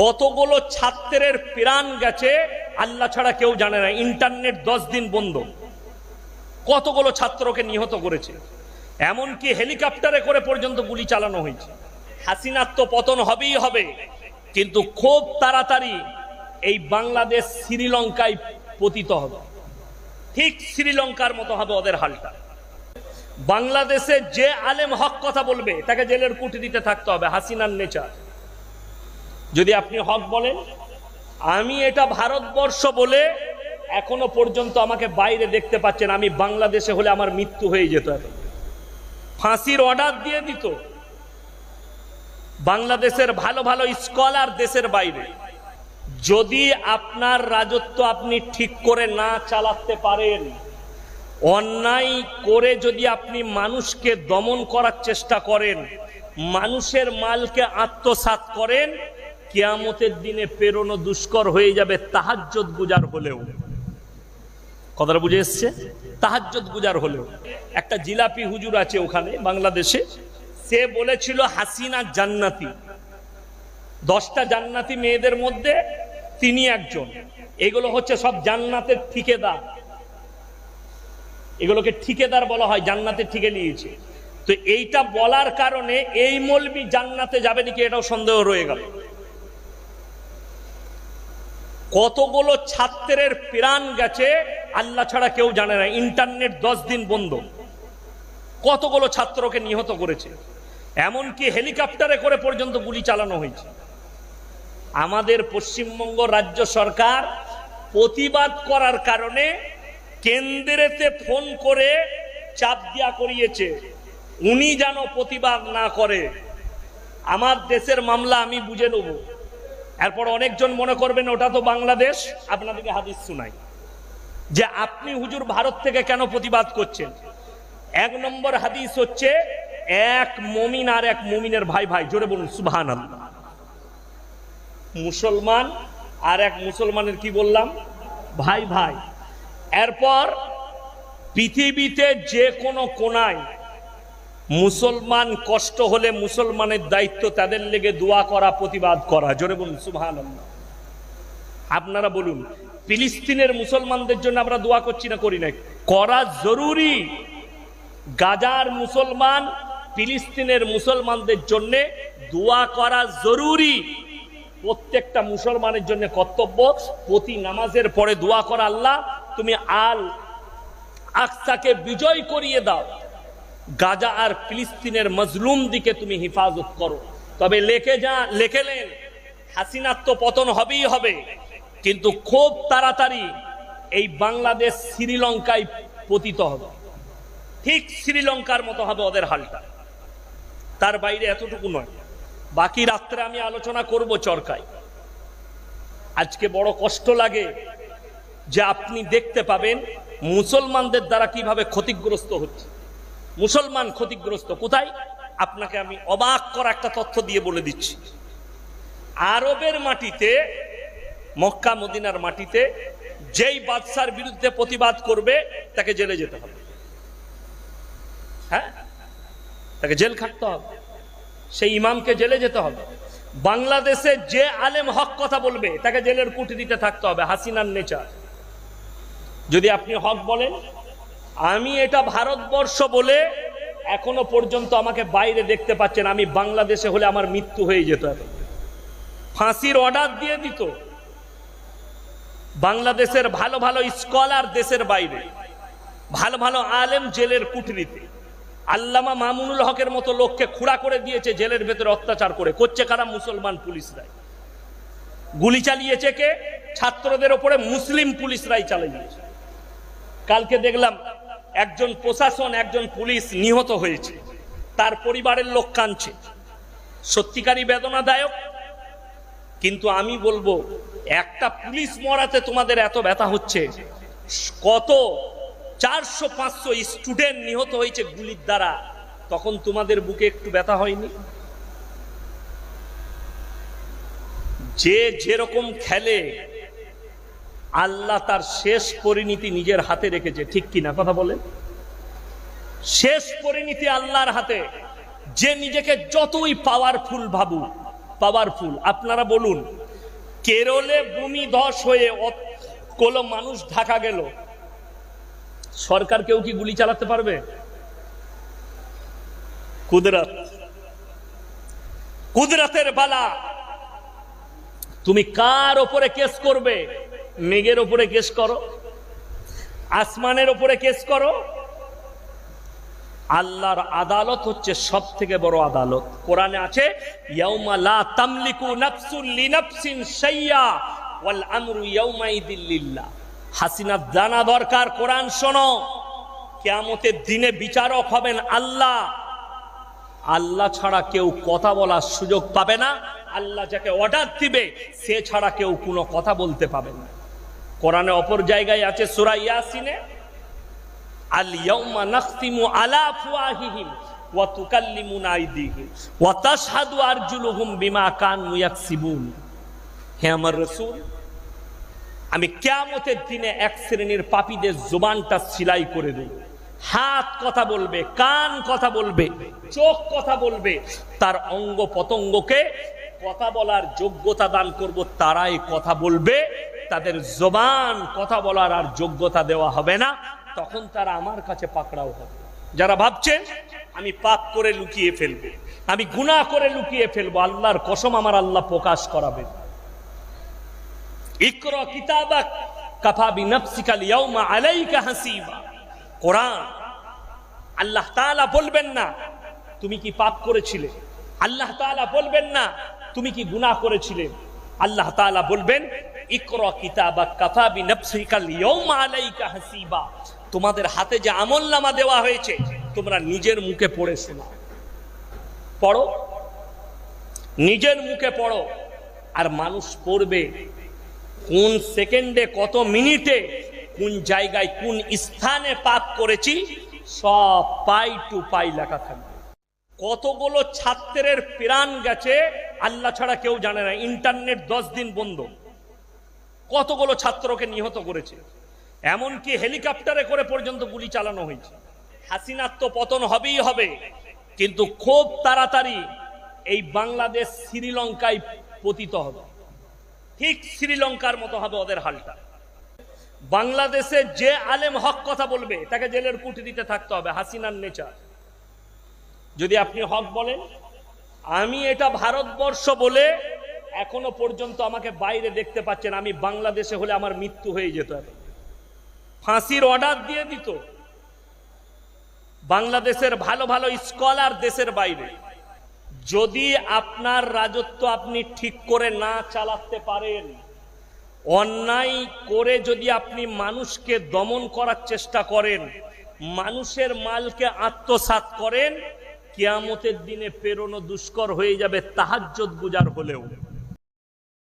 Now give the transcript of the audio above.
কতগুলো ছাত্রের প্রাণ গেছে, আল্লাহ ছাড়া কেউ জানে না। ইন্টারনেট দশ দিন বন্ধ। কতগুলো ছাত্রকে নিহত করেছে? এমনকি হেলিকপ্টারে করে পর্যন্ত গুলি চালানো হয়েছে। হাসিনার তো পতন হবেই হবে। কিন্তু খুব তাড়াতাড়ি এই বাংলাদেশ শ্রীলঙ্কায় পতিত হবে। ঠিক শ্রীলঙ্কার মতো হবে ওদের হালটা। বাংলাদেশে যে আলেম হক কথা বলবে, তাকে জেলের কুটি দিতে থাকতে হবে, হাসিনার নেচার। যদি আপনি হক বলেন, আমি এটা ভারতবর্ষ বলে এখনও পর্যন্ত আমাকে বাইরে দেখতে পাচ্ছেন, আমি বাংলাদেশে হলে আমার মৃত্যু হয়ে যেত এখন। ফাঁসির অর্ডার দিয়ে দিত। বাংলাদেশের ভালো ভালো স্কলার দেশের বাইরে। যদি আপনার রাজত্ব আপনি ঠিক করে না চালাতে পারেন, অন্যায় করে যদি আপনি মানুষকে দমন করার চেষ্টা করেন, মানুষের মালকে আত্মসাৎ করেন কেয়ামতের দিনে পেরোনো দুষ্কর হয়ে যাবে তাহাজ্জত গুজার হলেও। কথাটা বুঝে এসছে? তাহাজ্জত গুজার হলেও। একটা জিলাপি হুজুর আছে ওখানে, বাংলাদেশে। সে বলেছিল, হাসিনা জান্নাতি। দশটা জান্নাতি মেয়েদের মধ্যে তিনি একজন। এগুলো হচ্ছে সব জান্নাতের ঠিকেদার। এগুলোকে ঠিকেদার বলা হয়, জান্নাতের ঠিকে নিয়েছে। তো এইটা বলার কারণে এই মলবি জান্নাতে যাবে নাকি এটাও সন্দেহ রয়ে গেল। কতগুলো ছাত্রের প্রাণ গেছে, আল্লাহ ছাড়া কেউ জানে না। ইন্টারনেট দশ দিন বন্ধ। কতগুলো ছাত্রকে নিহত করেছে? এমনকি হেলিকপ্টারে করে পর্যন্ত গুলি চালানো হয়েছে। আমাদের পশ্চিমবঙ্গ রাজ্য সরকার প্রতিবাদ করার কারণে কেন্দ্রেতে ফোন করে চাপ দিয়া করিয়েছে। উনি যেন প্রতিবাদ না করে। আমার দেশের মামলা আমি বুঝে নেব। এরপর অনেকজন মনে করবেন ওটা তো বাংলাদেশ, আপনাদেরকে হাদিস শুনাই। যে আপনি হুজুর ভারত থেকে কেন প্রতিবাদ করছেন? এক নম্বর হাদিস হচ্ছে, এক মমিন আর এক মমিনের ভাই ভাই, জোরে বলুন সুবহান মুসলমান আর এক মুসলমানের কি বললাম? ভাই ভাই। এরপর পৃথিবীতে যে কোনো কোনায় মুসলমান কষ্ট হলে মুসলমানের দায়িত্ব তাদের লেগে দোয়া করা, প্রতিবাদ করা। জোরে বলুন সুবহান আপনারা বলুন, ফিলিস্তিনের মুসলমানদের জন্য আমরা দোয়া করছি না করি না করা জরুরি। গাজার মুসলমান, ফিলিস্তিনের মুসলমানদের জন্য দোয়া করা জরুরি। প্রত্যেকটা মুসলমানের জন্য কর্তব্য, প্রতি নামাজের পরে দোয়া করা আল্লাহ। তুমি আল আকসাকে বিজয় করিয়ে দাও। গাজা আর ফিলিস্তিনের মজলুম দিকে তুমি হিফাজত করো। তবে লেখে যা লেখেলেন হাসিনার তো পতন হবেই হবে। কিন্তু খুব তাড়াতাড়ি এই বাংলাদেশ শ্রীলঙ্কায় পতিত হবে। ঠিক শ্রীলঙ্কার মতো হবে ওদের হালটা। তার বাইরে এতটুকু নয়। বাকি রাত্রে আমি আলোচনা করব চরকায়। আজকে বড় কষ্ট লাগে যে আপনি দেখতে পাবেন মুসলমানদের দ্বারা কীভাবে ক্ষতিগ্রস্ত হচ্ছে। মুসলমান ক্ষতিগ্রস্ত কোথায়? আপনাকে আমি অবাক করা একটা তথ্য দিয়ে বলে দিচ্ছি। আরবের মাটিতে, মক্কা, মদিনার মাটিতে যেই বাদশার বিরুদ্ধে প্রতিবাদ করবে, তাকে জেলে যেতে হবে। হ্যাঁ? তাকে জেল খাটতে হবে। সেই ইমামকে জেলে যেতে হবে। বাংলাদেশে যে আলেম হক কথা বলবে, তাকে জেলের কুটিতে থাকতে হবে, হাসিনার নেচার। যদি আপনি হক বলেন আমি এটা ভারতবর্ষ বলে এখনও পর্যন্ত আমাকে বাইরে দেখতে পাচ্ছেন। আমি বাংলাদেশে হলে আমার মৃত্যু হয়ে যেত ফাঁসির অর্ডার দিয়ে দিত। বাংলাদেশের ভালো ভালো স্কলার দেশের বাইরে। ভালো ভালো আলেম জেলের কুঠরিতে। আল্লামা মামুনুল হকের মতো লোককে খুঁড়া করে দিয়েছে জেলের ভেতরে অত্যাচার করে। করছে কারা মুসলমান পুলিশরাই? গুলি চালিয়েছে কে? ছাত্রদের ওপরে মুসলিম পুলিশরাই চালিয়েছে। কালকে দেখলাম একজন প্রশাসন, একজন পুলিশ নিহত হয়েছে। তার পরিবারের লোক কাঁদছে। সত্যিকারই বেদনাদায়ক, কিন্তু আমি বলব, একটা পুলিশ মরাতে তোমাদের এত ব্যথা হচ্ছে। কত চারশো, পাঁচশো স্টুডেন্ট নিহত হয়েছে গুলির দ্বারা, তখন তোমাদের বুকে একটু ব্যথা হয়নি? যে যেরকম খেলে আল্লাহ তার শেষ পরিণতি নিজের হাতে রেখেছে, ঠিক কিনা কথা বলেন। শেষ পরিণতি আল্লাহর হাতে। যে নিজেকে যতই পাওয়ারফুল ভাবু পাওয়ারফুল আপনারা বলুন, কেরলে ভূমি ধস হয়ে কোনো মানুষ ঢাকা গেল, সরকার কেউ কি গুলি চালাতে পারবে? কুদরত। কুদরতের বালা। তুমি কার ওপরে কেস করবে? মেঘের ওপরে কেস করো, আসমানের ওপরে কেস করো। আল্লাহর আদালত হচ্ছে সব থেকে বড় আদালত। কোরআনে আছে হাসিনা, জানা দরকার, কোরআন শোনো। কিয়ামতের দিনে বিচারক হবেন আল্লাহ। আল্লাহ ছাড়া কেউ কথা বলার সুযোগ পাবে না। আল্লাহ যাকে অর্ডার দিবে, সে ছাড়া কেউ কোনো কথা বলতে পাবে না। কোরআনে অপর জায়গায় আছে সূরা ইয়াসিনে, আল ইয়াউমা নাখতিমু আলা আফওয়াহিহিম ওয়া তুকাল্লিমুনা আইদিহিম ওয়া তাশহাদু আরজুলুহুম বিমা কানু ইয়াকসিবুন। হে আমার রাসূল, আমি কিয়ামতের দিনে এক শ্রেণির পাপীদের জুবানটা সিলাই করে দেব। হাত কথা বলবে, কান কথা বলবে, চোখ কথা বলবে, তার অঙ্গ পতঙ্গকে কথা বলার যোগ্যতা দান করব, তারাই কথা বলবে। তাদের জবান কথা বলার আর যোগ্যতা দেওয়া হবে না, তখন তারা আমার কাছে পাকড়াও হবে। যারা ভাবছেন আমি পাপ করে লুকিয়ে ফেলব, আমি গুনাহ করে লুকিয়ে ফেলব, আল্লাহর কসম আমার আল্লাহ প্রকাশ করাবে ইকরা কিতাবাক কাফা বিনাফসিকা লিয়াউমা আলাইকা হাসিবা। কোরআন, আল্লাহ তাআলা বলবেন না, তুমি কি পাপ করেছিলে? আল্লাহ তাআলা বলবেন না, তুমি কি গুনাহ করেছিলে? আল্লাহ তাআলা বলবেন, ইকরা হাসিবা। তোমাদের হাতে যে আমলনামা দেওয়া হয়েছে, তোমরা নিজের মুখে পড়ে শোনাও পড়ো। নিজের মুখে পড়ো। আর মানুষ পড়বে কোন সেকেন্ডে, কত মিনিটে, কোন জায়গায়, কোন স্থানে পাপ করেছি, সব পাই টু পাই লেখা থাকবে। কতগুলো ছাত্রের প্রাণ গেছে আল্লাহ ছাড়া কেউ জানে না, ইন্টারনেট দশ দিন বন্ধ। কতগুলো ছাত্রকে নিহত করেছে? এমনকি হেলিকপ্টারে করে পর্যন্ত গুলি চালানো হয়েছে। হাসিনার তো পতন হবেই হবে, কিন্তু খুব তাড়াতাড়ি এই বাংলাদেশ শ্রীলঙ্কায় পতিত হবে। ঠিক শ্রীলঙ্কার মতো হবে ওদের হালটা। বাংলাদেশে যে আলেম হক কথা বলবে, তাকে জেলের কুটি দিতে থাকতে হবে, হাসিনার নেচার। যদি আপনি হক বলেন আমি এটা ভারতবর্ষ বলে এখনও পর্যন্ত আমাকে বাইরে দেখতে পাচ্ছেন। আমি বাংলাদেশে হলে আমার মৃত্যু হয়ে যেত এখন। ফাঁসির অর্ডার দিয়ে দিত। বাংলাদেশের ভালো ভালো স্কলার দেশের বাইরে। যদি আপনার রাজত্ব আপনি ঠিক করে না চালাতে পারেন, অন্যায় করে যদি আপনি মানুষকে দমন করার চেষ্টা করেন, মানুষের মালকে আত্মসাৎ করেন কিয়ামতের দিনে পেরোনো দুষ্কর হয়ে যাবে তাহাজ্জত গুজার হলেও।